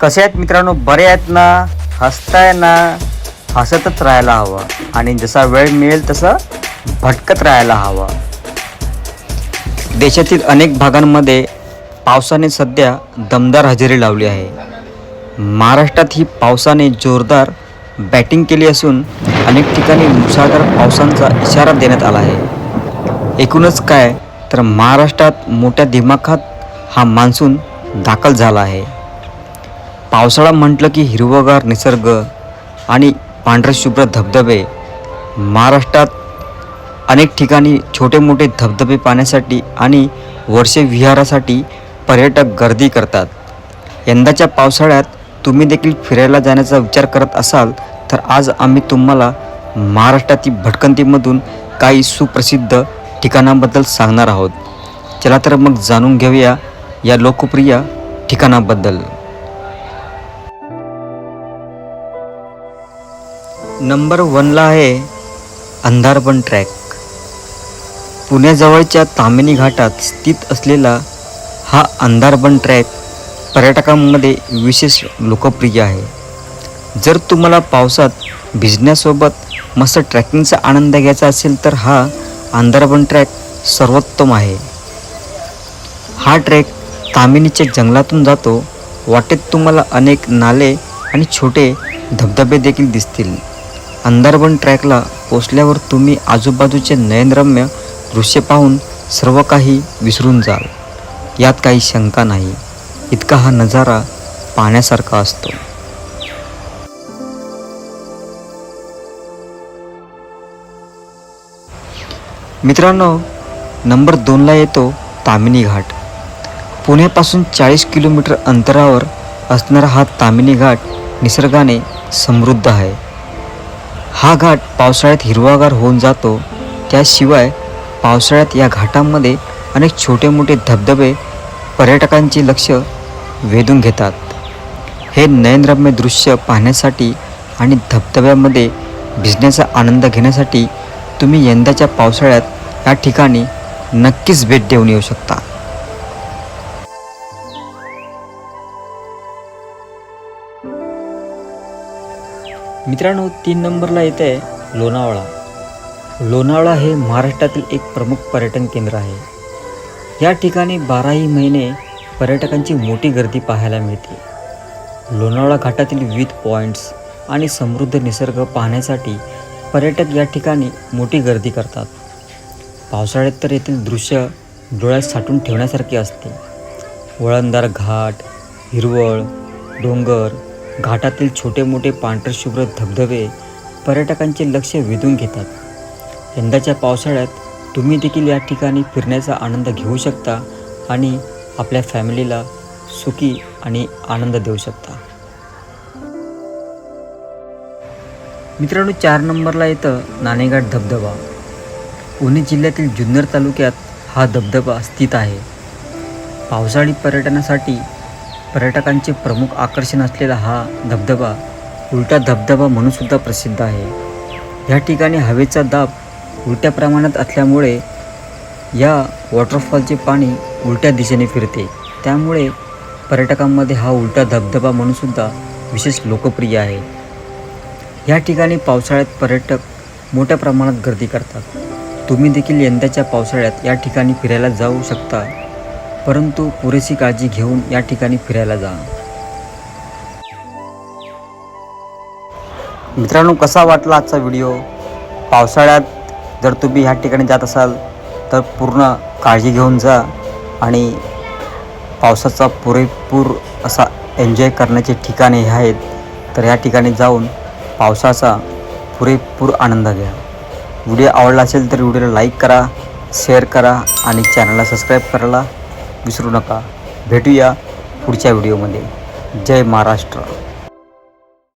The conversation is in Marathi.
कसे आहेत मित्रांनो? बरे आहेत ना? हसताय ना? हसतच राहायला हवं. आणि जसा वेळ मिळेल तसं भटकत राहायला हवं. देशातील अनेक भागांमध्ये पावसाने सध्या दमदार हजेरी लावली आहे. महाराष्ट्रात ही पावसाने जोरदार बॅटिंग केली असून अनेक ठिकाणी मुसळधार पावसांचा इशारा देण्यात आला आहे. एकूणच काय तर महाराष्ट्रात मोठ्या दिमाखात हा मान्सून दाखल झाला आहे. पावसाळा म्हटलं की हिरवगार निसर्ग आणि पांढरशुभ्र धबधबे. महाराष्ट्रात अनेक ठिकाणी छोटे मोठे धबधबे पाहण्यासाठी आणि वर्षे विहारासाठी पर्यटक गर्दी करतात. यंदाच्या पावसाळ्यात तुम्ही देखील फिरायला जाण्याचा विचार करत असाल तर आज आम्ही तुम्हाला महाराष्ट्रातील भटकंतीमधून काही सुप्रसिद्ध ठिकाणांबद्दल सांगणार आहोत. चला तर मग जाणून घेऊया या लोकप्रिय ठिकाणाबद्दल. नंबर वनला आहे अंधारबन ट्रॅक. पुण्याजवळच्या तामिनी घाटात स्थित असलेला हा अंधारबन ट्रॅक पर्यटकांमध्ये विशेष लोकप्रिय आहे. जर तुम्हाला पावसात भिजण्यासोबत मस्त ट्रॅकिंगचा आनंद घ्यायचा असेल तर हा अंधारबन ट्रॅक सर्वोत्तम आहे. हा ट्रॅक तामिनीच्या जंगलातून जातो वाटेत तुम्हाला अनेक नाले आणि छोटे धबधबे देखील दिसतील. अंधारबन ट्रॅकला पोचल्यावर तुम्ही आजूबाजूचे नयनरम्य दृश्य पाहून सर्व काही विसरून जाल. यात काही शंका नाही. इतका हा नजारा पाहण्यासारखा असतो. मित्रांनो नंबर दोनला येतो तामिनी घाट. पुण्यापासून चाळीस किलोमीटर अंतरावर असणारा हा तामिनी घाट निसर्गाने समृद्ध आहे. हा घाट पावसाळ्यात हिरवागार होऊन जातो. त्याशिवाय पावसाळ्यात या घाटांमध्ये अनेक छोटे मोठे धबधबे पर्यटकांचे लक्ष वेधून घेतात. हे नयनरम्य दृश्य पाहण्यासाठी आणि धबधब्यामध्ये भिजण्याचा आनंद घेण्यासाठी तुम्ही यंदाच्या पावसाळ्यात या ठिकाणी नक्कीच भेट देऊन येऊ शकता. मित्रांनो तीन नंबरला येत आहे लोणावळा. लोणावळा हे महाराष्ट्रातील एक प्रमुख पर्यटन केंद्र आहे. या ठिकाणी बाराही महिने पर्यटकांची मोठी गर्दी पाहायला मिळते. लोणावळा घाटातील विविध पॉईंट्स आणि समृद्ध निसर्ग पाहण्यासाठी पर्यटक या ठिकाणी मोठी गर्दी करतात. पावसाळ्यात तर येथील दृश्य डोळ्यात साठून ठेवण्यासारखे असते. वळणदार घाट हिरवळ डोंगर घाटातील छोटे मोठे पांढरशुभ्र धबधबे पर्यटकांचे लक्ष वेधून घेतात. यंदाच्या पावसाळ्यात तुम्ही देखील या ठिकाणी फिरण्याचा आनंद घेऊ शकता आणि आपल्या फॅमिलीला सुखी आणि आनंद देऊ शकता. मित्रांनो चार नंबरला येतं नाणेघाट धबधबा. पुणे जिल्ह्यातील जुन्नर तालुक्यात हा धबधबा स्थित आहे. पावसाळी पर्यटनासाठी पर्यटकांचे प्रमुख आकर्षण असलेला हा धबधबा उलटा धबधबा म्हणूनसुद्धा प्रसिद्ध आहे. या ठिकाणी हवेचा दाब उलट्या प्रमाणात असल्यामुळे या वॉटरफॉलचे पाणी उलट्या दिशेने फिरते. त्यामुळे पर्यटकांमध्ये हा उलटा धबधबा म्हणूनसुद्धा विशेष लोकप्रिय आहे. या ठिकाणी पावसाळ्यात पर्यटक मोठ्या प्रमाणात गर्दी करतात. तुम्ही देखील यंदाच्या पावसाळ्यात या ठिकाणी फिरायला जाऊ शकता. परंतु पुरेशी काळजी घेऊन या ठिकाणी फिरायला जा. मित्रांनो कसा वाटला आजचा व्हिडिओ? पावसाळ्यात जर तुम्ही ह्या ठिकाणी जात असाल तर पूर्ण काळजी घेऊन जा आणि पावसाचा पुरेपूर असा एन्जॉय करण्याचे ठिकाणे हे आहेत तर ह्या ठिकाणी जाऊन पावसाचा पुरेपूर आनंद घ्या. व्हिडिओ आवडला असेल तर व्हिडिओला लाईक करा शेअर करा आणि चॅनलला सबस्क्राईब करायला विसरू नका. भेटूया पुढच्या व्हिडिओमध्ये. जय महाराष्ट्र.